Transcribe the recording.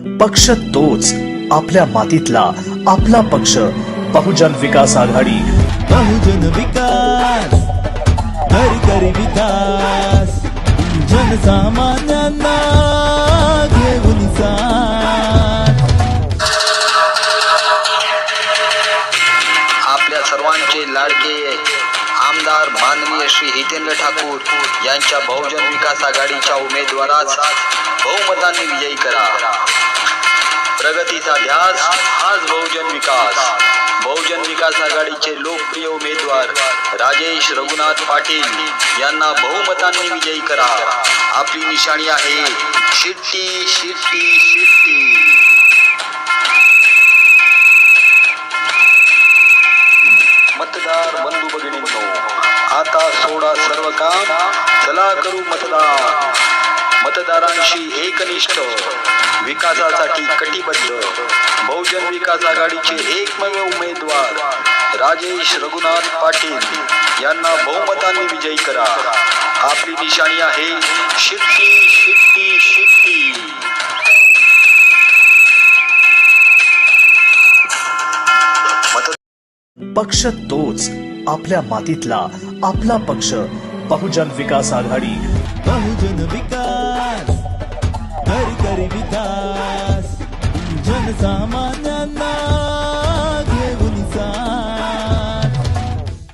पक्ष तोच आपल्या मातीतला आपला पक्ष. बहुजन विकास आघाडी. बहुजन विकास विकास जनसामान्यांना घेऊन आपल्या सर्वांचे लाडके आमदार माननीय श्री हितेंद्र ठाकूर यांच्या बहुजन विकास आघाडीच्या उमेदवारास बहुमतांनी विजयी करा. विकास लोकप्रिय उमेदवार राजेश रघुनाथ पाटील यांना बहुमतांनी विजयी करा. आपली निशाणी आहे शिट्टी शिट्टी शिट्टी. मतदार बंधू भगिनींनो आता सोडा सर्व काम. चला करू मतदान. मतदारांशी एकनिष्ठ. विकासासाठी कटिबद्ध. बहुजन विकास आघाडीचे एकमेव उमेदवार राजेश रघुनाथ पाटील यांना बहुमतांनी विजयी करा. आपली निशाणी आहे शिट्टी शिट्टी शिट्टी. मत पक्ष तोच आपल्या मातीतला आपला पक्ष. बहुजन विकास आघाडी. बहुजन विकास घर करी विकास जनसामान्य